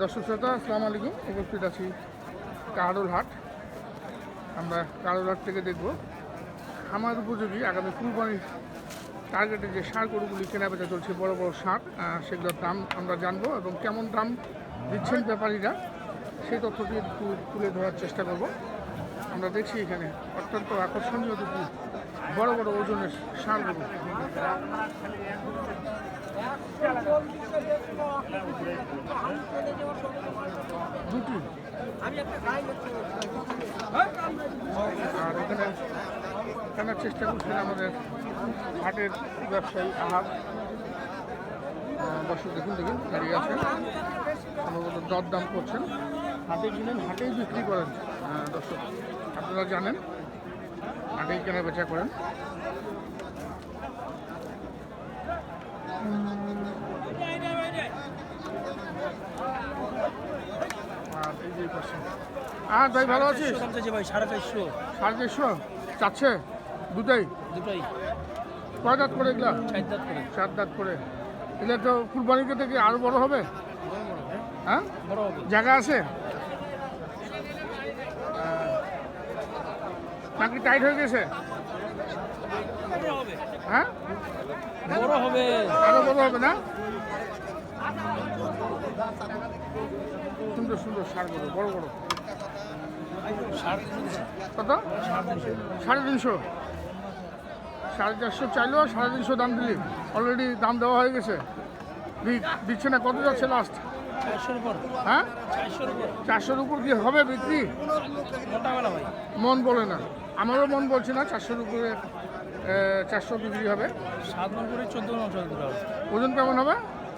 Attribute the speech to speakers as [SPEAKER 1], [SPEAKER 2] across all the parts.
[SPEAKER 1] দর্শক শ্রোতা, আসসালামু আলাইকুম। উপস্থিত আছি কাহারোল হাট আমরা কাহারোল হাট থেকে দেখব খামার উপযোগী, আগামী কুরবানির টার্গেটে যে সার গরুগুলি কেনা বেচা চলছে, বড় বড় সার সেগুলোর দাম আমরা জানব এবং কেমন দাম দিচ্ছেন ব্যাপারীরা, সেই তথ্যটি তুলে ধরার চেষ্টা করব। আমরা দেখছি এখানে অত্যন্ত আকর্ষণীয় দুটি বড় বড় ওজনের সার গরু। আর এখানে কেনার চেষ্টা করছেন আমাদের হাটের ব্যবসায়ী আহার? আহ, দর্শক দেখুন দেখুন দাঁড়িয়ে আছেন সম্ভবত দর দাম করছেন। হাটে কিনেন হাটেই বিক্রি করেন। দর্শক আপনারা জানেন হাটেই কেনা বেচা করেন। আর ভাই ভালো আছিস?
[SPEAKER 2] ভাই সাড়ে চারশো।
[SPEAKER 1] সাড়ে চারশো? চাচ্ছে দুটাই?
[SPEAKER 2] দুটোই।
[SPEAKER 1] কয় দাঁত করে এগুলা?
[SPEAKER 2] চার দাঁত করে।
[SPEAKER 1] চার দাঁত করে। এগুলা তো কুরবানিকে থেকে আরও বড় হবে? হ্যাঁ?
[SPEAKER 2] বড় হবে।
[SPEAKER 1] জায়গা আছে? নাকি টাইট হয়ে গেছে? হ্যাঁ
[SPEAKER 2] বড় হবে।
[SPEAKER 1] আরও বড় হবে না? সুন্দর সুন্দর সার বড় বড় বড়
[SPEAKER 2] সাড়ে তিনশো
[SPEAKER 1] কত?
[SPEAKER 2] সাড়ে তিনশো।
[SPEAKER 1] সাড়ে চারশো চাইলেও সাড়ে তিনশো দাম দিলি। অলরেডি দাম দেওয়া হয়ে গেছে। দিচ্ছে না কত যাচ্ছে লাস্ট হ্যাঁ?
[SPEAKER 2] চারশোর উপর
[SPEAKER 1] কি হবে বিক্রি? মন বলে না। আমারও মন বলছে না চারশোর উপরে চারশো বিক্রি হবে।
[SPEAKER 2] সাত মন করে চোদ্দ মন
[SPEAKER 1] ওজন কেমন হবে?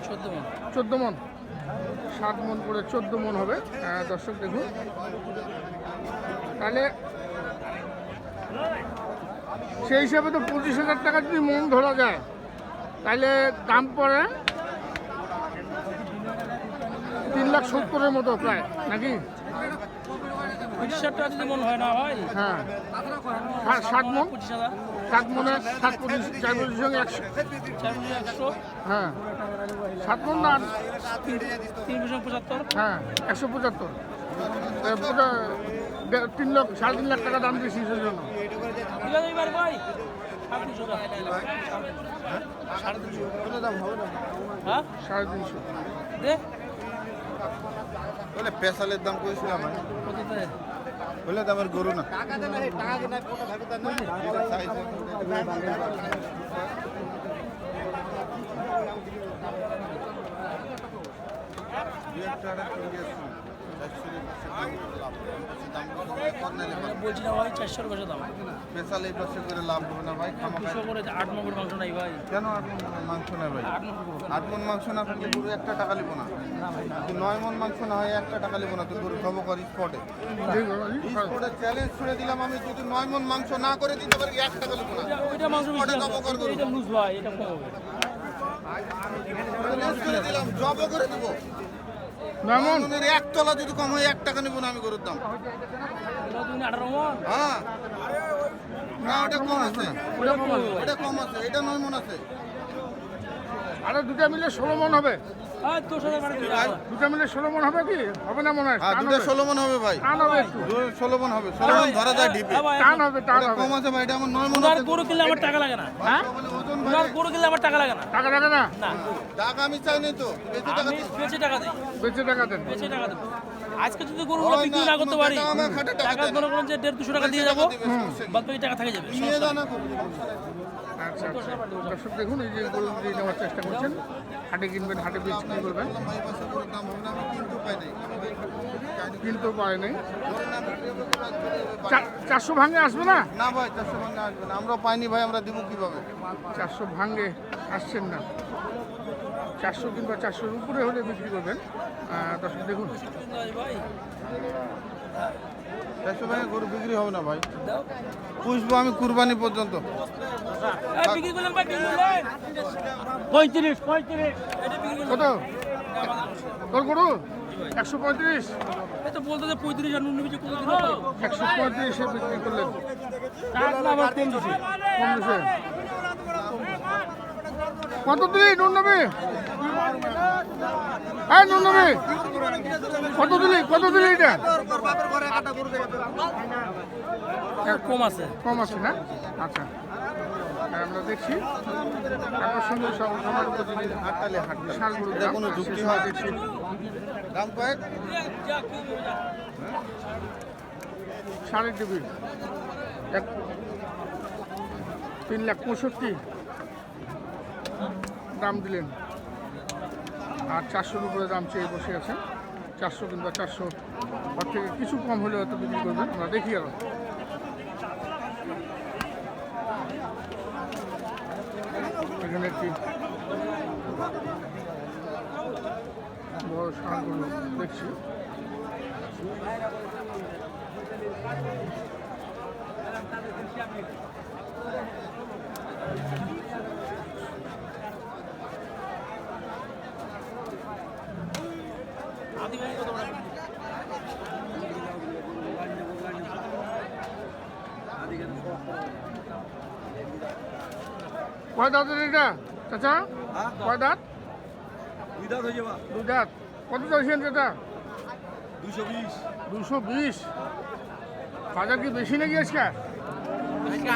[SPEAKER 2] চোদ্দ মন।
[SPEAKER 1] চোদ্দ মন। সাত মন করে চোদ্দ মন হবে। দর্শক দেখুন। তাহলে সেই হিসাবে তো পঁচিশ হাজার টাকা যদি মন ধরা যায় তাহলে দাম পড়ে তিন লাখ সত্তরের মতো প্রায় নাকি?
[SPEAKER 2] পঁচিশ হাজার টাকা যদি মন হয় না হয়
[SPEAKER 1] হ্যাঁ। ষাট মন?
[SPEAKER 2] পঁচিশ হাজার।
[SPEAKER 1] সাত মনে সাত পঁচিশ চার পঁচিশ সঙ্গে একশো।
[SPEAKER 2] একশো।
[SPEAKER 1] হ্যাঁ। সাত মন না
[SPEAKER 2] পঁচাত্তর।
[SPEAKER 1] হ্যাঁ একশো পঁচাত্তর। তিন লাখ সাড়ে তিন লাখ টাকা দাম দিয়েছি সেই জন্য।
[SPEAKER 2] ঠিক আছে এবার ভাই। সাড়ে তিনশো হ্যাঁ?
[SPEAKER 3] পেশালের দাম করেছিলাম আমি
[SPEAKER 2] কত দে
[SPEAKER 3] বলে দামের গরু না।
[SPEAKER 2] আমরা বলছি না ভাই চারশোর কাছে দাম
[SPEAKER 3] পেশাল এই পাশে করে লাভ হবে না ভাই
[SPEAKER 2] দুশো করে আট নম্বর মাংস নাই ভাই।
[SPEAKER 3] কেন আট মন মাংস না ভাই?
[SPEAKER 2] আট
[SPEAKER 3] মন মাংস। থাকলে গরু একটা টাকা লিবো না। যদি নয় মন মাংস না হয় একটা টাকা লিবো না তো গরু খাব করি স্পটে। স্পটে চ্যালেঞ্জ ছুড়ে দিলাম আমি যদি নয় মন মাংস না করে দিতে পারি এক টাকা লিবো না।
[SPEAKER 2] ওইটা মাংস বেশি
[SPEAKER 3] ওটা
[SPEAKER 2] আছে।
[SPEAKER 3] জবো কর
[SPEAKER 2] এটা লুজ ভাই এটা কম হবে।
[SPEAKER 3] চ্যালেঞ্জ দিলাম জবও করে দেবো।
[SPEAKER 1] নয় মন
[SPEAKER 3] মনের এক তলা যদি কম হয় এক টাকা নিবো না আমি গরুর দাম। হ্যাঁ। না ওটা কম আছে।
[SPEAKER 2] ওটা কম
[SPEAKER 3] আছে এটা নয় মন আছে।
[SPEAKER 1] আরে দুটা মিলে ষোলো মন হবে।
[SPEAKER 2] দুটো আছে।
[SPEAKER 1] দুটা মিলে ষোলো মন হবে কি? হবে না মনে হয়?
[SPEAKER 3] হ্যাঁ দুটো
[SPEAKER 1] হবে।
[SPEAKER 3] ষোলো মন হবে ভাই।
[SPEAKER 1] টান হবে
[SPEAKER 3] ষোলো মন হবে। ষোলো মন ধরা যায় ডিপে
[SPEAKER 1] টান হবে টান
[SPEAKER 3] এটা
[SPEAKER 1] হবে।
[SPEAKER 3] কম আছে ভাই এটা আমার নয় মন
[SPEAKER 2] ওনার গরু কিনলে আমার টাকা লাগে না।
[SPEAKER 1] হ্যাঁ?
[SPEAKER 2] গরু কিনলে আমার টাকা লাগে না।
[SPEAKER 1] টাকা টাকা না?
[SPEAKER 2] না।
[SPEAKER 3] টাকা আমি চাই তো। বেশি টাকা দিই।
[SPEAKER 2] বেঁচে টাকা দিই।
[SPEAKER 1] বেঁচে টাকা দেন।
[SPEAKER 2] বেঁচে টাকা দেবো। আজকে যদি গরুগুলো বিক্রি
[SPEAKER 3] না,
[SPEAKER 2] করতে পারি
[SPEAKER 3] টাকা।
[SPEAKER 2] মনে করেন যে দেড় দুশো টাকা দিয়ে যাব বাদ বাকি টাকা থেকে যাবে
[SPEAKER 3] নিয়ে না।
[SPEAKER 1] আচ্ছা আচ্ছা। দর্শক দেখুন এই যে গরু দিয়ে নেওয়ার চেষ্টা করছেন। হাটে কিনবেন হাটে বিক্রি করবেন
[SPEAKER 3] ভাই পাশে গরুর দাম হবে না, আমি কিনতে পাই নাই।
[SPEAKER 1] কিনতেও পারে নাই চারশো ভাঙে আসবে না?
[SPEAKER 3] না ভাই চারশো ভাঙে আসবে না। আমরাও পাইনি ভাই আমরা দিব কীভাবে?
[SPEAKER 1] চারশো ভাঙে আসছেন না। চারশো কিংবা চারশোর উপরে হলে বিক্রি করবেন। দর্শক দেখুন।
[SPEAKER 2] ভাই
[SPEAKER 3] চারশো ভাঙে গরু বিক্রি হবে না ভাই? পুষবো আমি কুরবানি পর্যন্ত।
[SPEAKER 2] ভাই পঁয়ত্রিশ পঁয়ত্রিশ।
[SPEAKER 1] কত? তোর গরু? একশো পঁয়ত্রিশ? একশো পঁয়ত্রিশে বিক্রি করলেন।
[SPEAKER 2] কম
[SPEAKER 1] কত দিলি নুন নেবে? হ্যাঁ নন্দনে কত দিলি কত দিলি এটা?
[SPEAKER 2] কম আছে।
[SPEAKER 1] কম আছে না? আচ্ছা। হ্যাঁ, আমরা দেখছি। আকর্ষণীয় সব আমার উপযোগী
[SPEAKER 3] হাটতালি হাটতালি
[SPEAKER 1] সারগুলোর
[SPEAKER 3] এটা
[SPEAKER 1] দাম
[SPEAKER 3] কোনো যুক্তি হয়?
[SPEAKER 1] দেখছি
[SPEAKER 3] দাম কয়েক?
[SPEAKER 1] সাড়ে টিভি এক তিন লাখ পঁয়ষট্টি। দাম দিলেন। আর চারশোর উপরে দাম চেয়ে বসে আছেন। চারশো কিংবা চারশো, তার থেকে কিছু কম হলে হয়তো বিক্রি করবেন। আমরা দেখি আরও দেখছি। কয় দাঁতের এটা? চাচা? কয় দাঁত? দুই দাঁত কত চাইছেন এটা দুশো বিশ। বাজার কি বেশি নাকি আজকে?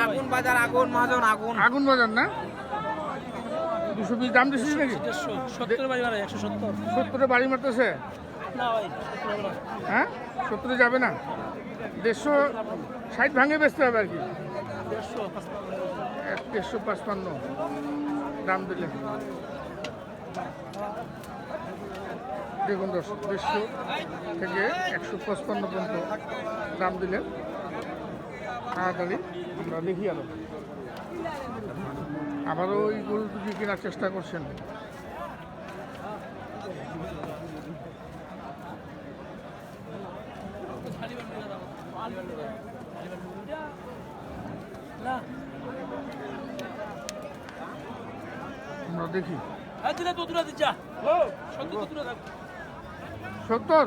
[SPEAKER 2] আগুন বাজার আগুন মহাজন আগুন।
[SPEAKER 1] আগুন বাজার না? দুশো বিশ দাম দিছিস নাকি?
[SPEAKER 2] দেড়শো সত্তর বাড়ি মানে একশো সত্তর।
[SPEAKER 1] সত্তরে বাড়ি মারতেছে? হ্যাঁ? সত্তরে যাবে না? দেড়শো ষাট ভাঙে বেচতে হবে আর কি।
[SPEAKER 2] দেড়শো।
[SPEAKER 1] এক দেড়শো পাঁচপান্ন দাম দিলেন দেখুন দশ দেড়শো থেকে একশো পঁচপান্ন পর্যন্ত দাম দিলেন তাড়াতাড়ি আমরা দেখি আরও। আবারও ওই গরু দুটি কেনার চেষ্টা করছেন। আমরা দেখি।
[SPEAKER 2] সত্তর?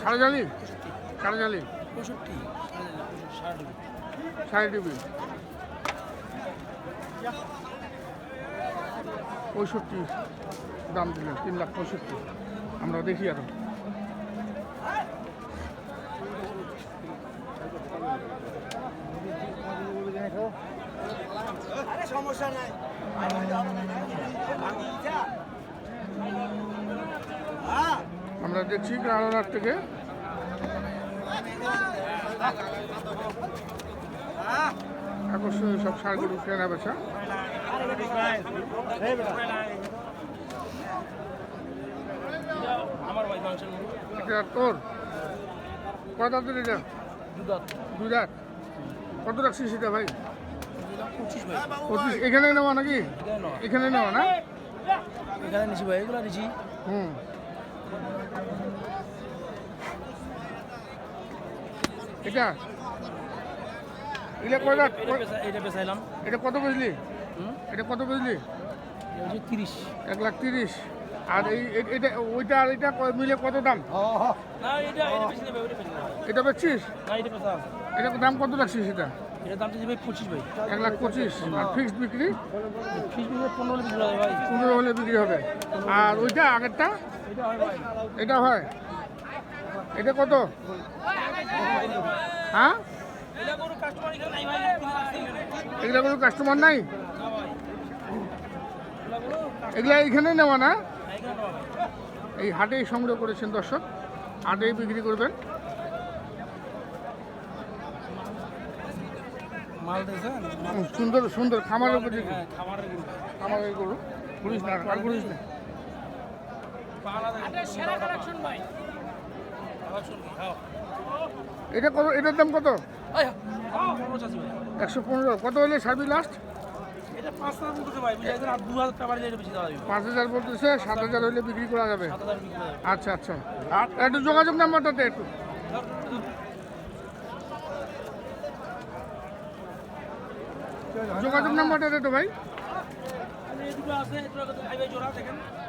[SPEAKER 1] সাড়ে জালি সাড়ে জালি
[SPEAKER 2] পঁয়ষট্টি।
[SPEAKER 1] সাড়ে টিভি পঁয়ষট্টি। দাম দিলেন তিন লাখ পঁয়ষট্টি। আমরা দেখি আরও আমরা দেখছি গ্রাহক থেকে। আকর্ষণীয় সব সারগুলো কেনা বেচা তোর কত দাঁতের এটা? দাঁত। কত রাখছিস সেটা ভাই?
[SPEAKER 2] পঁচিশ।
[SPEAKER 1] এখানে নেওয়া নাকি? এখানে নেওয়া না?
[SPEAKER 2] এখানে নিছি ভাই এগুলো নিছি।
[SPEAKER 1] হুম। এটা? এটা কয়
[SPEAKER 2] এটা পেশা এটা
[SPEAKER 1] কত বুঝলি? এটা কত বুঝলি?
[SPEAKER 2] তিরিশ।
[SPEAKER 1] এক লাখ তিরিশ। আর এই এটা ওইটা আর এটা মিলে কত দাম?
[SPEAKER 2] এটা
[SPEAKER 1] বেচছিস
[SPEAKER 2] এটা
[SPEAKER 1] দাম কত রাখছিস এটা?
[SPEAKER 2] এটার দাম ভাই পঁচিশ ভাই।
[SPEAKER 1] এক লাখ পঁচিশ। আর ফিক্সড বিক্রি?
[SPEAKER 2] পনেরো বিক্রি হয় ভাই।
[SPEAKER 1] পনেরো হলে বিক্রি হবে। আর ওইটা আগেরটা?
[SPEAKER 2] এটা হয়।
[SPEAKER 1] এটা কত? হ্যাঁ? এগুলা কোনো কাস্টমার নাই?
[SPEAKER 2] এগুলা
[SPEAKER 1] এইখানে নেওয়া না। এই হাটেই সংগ্রহ করেছেন দর্শক। হাটেই বিক্রি করবেন। সুন্দর সুন্দর খামারের উপর
[SPEAKER 2] খামারের গরু
[SPEAKER 1] ঘুরিস না ঘুরিস না
[SPEAKER 2] সেরা কালেকশন ভাই কালেকশন কি হ্যাঁ
[SPEAKER 1] এটা কত এটার দাম কত? একশো পনেরো। কত হলে সার্ভিস লাস্ট
[SPEAKER 2] পাঁচ হাজার বলতেছে
[SPEAKER 1] সাত হাজার হলে বিক্রি করা যাবে। আচ্ছা আচ্ছা। আর একটু যোগাযোগ নাম্বারটাতে একটু। যোগাযোগ নাম্বারটাতে তো ভাই।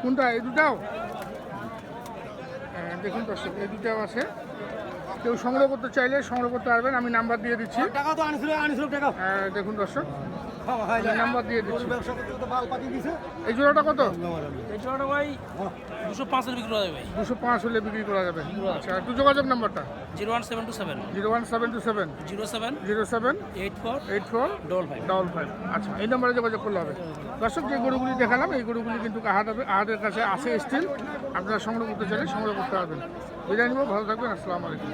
[SPEAKER 1] কোনটা এই দুটাও? দেখুন দর্শক এই দুটাও আছে। কেউ সংগ্রহ করতে চাইলে সংগ্রহ করতে পারবেন আমি নাম্বার দিয়ে দিচ্ছি।
[SPEAKER 2] টাকা তো আনিছিল আনিছিল টাকা।
[SPEAKER 1] হ্যাঁ, দেখুন দর্শক আমি নাম্বার দিয়ে দিচ্ছি। এই জোড়াটা কত?
[SPEAKER 2] এই জোড়াটা ভাই দুশো পাঁচের বিক্রি করা যাবে
[SPEAKER 1] দুশো পাঁচ হলে বিক্রি করা যাবে। আচ্ছা একটু যোগাযোগ নাম্বারটা।
[SPEAKER 2] Zero one seven two seven.
[SPEAKER 1] Zero one seven two seven.
[SPEAKER 2] Zero seven.
[SPEAKER 1] Zero seven.
[SPEAKER 2] Eight four.
[SPEAKER 1] Eight four.
[SPEAKER 2] Double five.
[SPEAKER 1] Double five. আচ্ছা এই নাম্বারে যোগাযোগ করলে হবে। দর্শক যে গরুগুলি দেখালাম এই গরুগুলি কিন্তু আহাট আহাটের কাছে আছে স্টিল আপনারা সংগ্রহ করতে চাইলে সংগ্রহ করতে পারবেন। বিদায় নিব ভালো থাকবেন আসসালামু আলাইকুম।